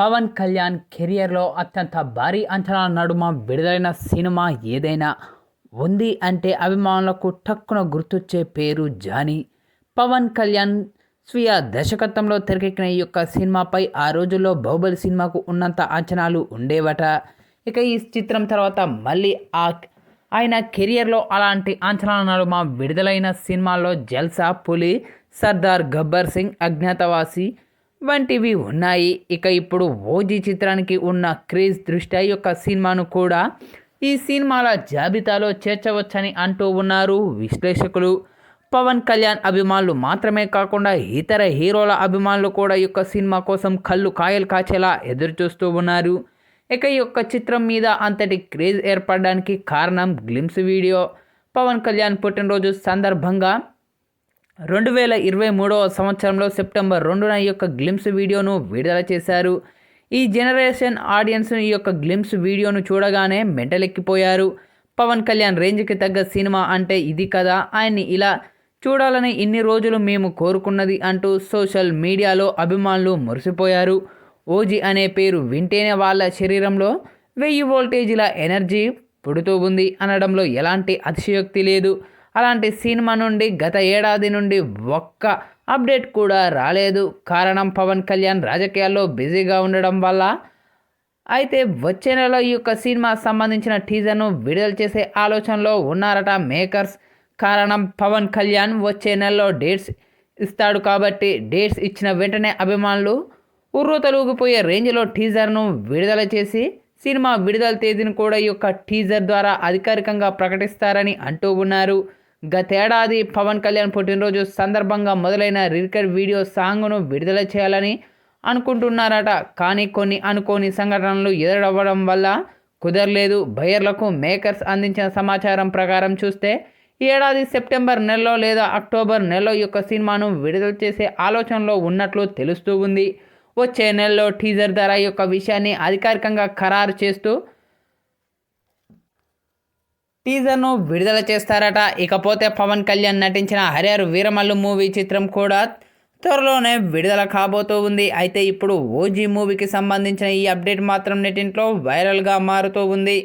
పవన్ కళ్యాణ్ కెరియర్లో అత్యంత భారీ అంచనాల నడుమ విడుదలైన సినిమా ఏదైనా ఉంది అంటే అభిమానులకు టక్కున గుర్తొచ్చే పేరు జానీ. పవన్ కళ్యాణ్ స్వీయ దర్శకత్వంలో తెరకెక్కిన ఈ యొక్క సినిమాపై ఆ రోజుల్లో బాహుబలి సినిమాకు ఉన్నంత అంచనాలు ఉండేవట. ఇక ఈ చిత్రం తర్వాత మళ్ళీ ఆ ఆయన కెరియర్లో అలాంటి అంచనాల నడుమ విడుదలైన సినిమాల్లో జల్సా పులి సర్దార్ గబ్బర్ సింగ్ అజ్ఞాతవాసి వంటివి ఉన్నాయి. ఇక ఇప్పుడు ఓజీ చిత్రానికి ఉన్న క్రేజ్ దృష్ట్యా ఈ యొక్క సినిమాను కూడా ఈ సినిమాల జాబితాలో చేర్చవచ్చని అంటూ ఉన్నారు విశ్లేషకులు. పవన్ కళ్యాణ్ అభిమానులు మాత్రమే కాకుండా ఇతర హీరోల అభిమానులు కూడా ఈ యొక్క సినిమా కోసం కళ్ళు కాయలు కాచేలా ఎదురుచూస్తూ ఉన్నారు. ఇక ఈ యొక్క చిత్రం మీద అంతటి క్రేజ్ ఏర్పడడానికి కారణం గ్లిమ్స్ వీడియో. పవన్ కళ్యాణ్ పుట్టినరోజు సందర్భంగా రెండు వేల ఇరవై మూడవ సంవత్సరంలో సెప్టెంబర్ రెండున ఈ యొక్క గ్లిమ్స్ వీడియోను విడుదల చేశారు. ఈ జనరేషన్ ఆడియన్స్ ఈ యొక్క గ్లిమ్స్ వీడియోను చూడగానే మెంటలెక్కిపోయారు. పవన్ కళ్యాణ్ రేంజ్కి తగ్గ సినిమా అంటే ఇది కదా ఆయన్ని ఇలా చూడాలని ఇన్ని రోజులు మేము కోరుకున్నది అంటూ సోషల్ మీడియాలో అభిమానులు మురిసిపోయారు. ఓజీ అనే పేరు వింటేనే వాళ్ళ శరీరంలో వెయ్యి వోల్టేజీల ఎనర్జీ పుడుతూ ఉంది అనడంలో ఎలాంటి అతిశయోక్తి లేదు. అలాంటి సినిమా నుండి గత ఏడాది నుండి ఒక్క అప్డేట్ కూడా రాలేదు. కారణం పవన్ కళ్యాణ్ రాజకీయాల్లో బిజీగా ఉండడం వల్ల అయితే వచ్చే నెల ఈ యొక్క సినిమా సంబంధించిన టీజర్ను విడుదల చేసే ఆలోచనలో ఉన్నారట మేకర్స్. కారణం పవన్ కళ్యాణ్ వచ్చే నెలలో డేట్స్ ఇస్తాడు కాబట్టి డేట్స్ ఇచ్చిన వెంటనే అభిమానులు ఉర్రూతలూగిపోయే రేంజ్లో టీజర్ను విడుదల చేసి సినిమా విడుదల తేదీని కూడా ఈ యొక్క టీజర్ ద్వారా అధికారికంగా ప్రకటిస్తారని అంటూ ఉన్నారు. గతేడాది పవన్ కళ్యాణ్ పుట్టినరోజు సందర్భంగా మొదలైన రికర్ వీడియో సాంగ్ను విడుదల చేయాలని అనుకుంటున్నారట. కానీ కొన్ని అనుకోని సంఘటనలు ఎదురవ్వడం వల్ల కుదరలేదు. బయర్లకు మేకర్స్ అందించిన సమాచారం ప్రకారం చూస్తే ఈ ఏడాది సెప్టెంబర్ నెలలో లేదా అక్టోబర్ నెలలో యొక్క సినిమాను విడుదల చేసే ఆలోచనలో ఉన్నట్లు తెలుస్తూ ఉంది. వచ్చే నెలలో టీజర్ ధర యొక్క విషయాన్ని అధికారికంగా ఖరారు చేస్తూ టీజర్ను విడుదల చేస్తారట. ఇకపోతే పవన్ కళ్యాణ్ నటించిన హరిహర్ వీరమల్లు మూవీ చిత్రం కూడా త్వరలోనే విడుదల కాబోతూ ఉంది. అయితే ఇప్పుడు ఓజీ మూవీకి సంబంధించిన ఈ అప్డేట్ మాత్రం నెటింట్లో వైరల్గా మారుతూ ఉంది.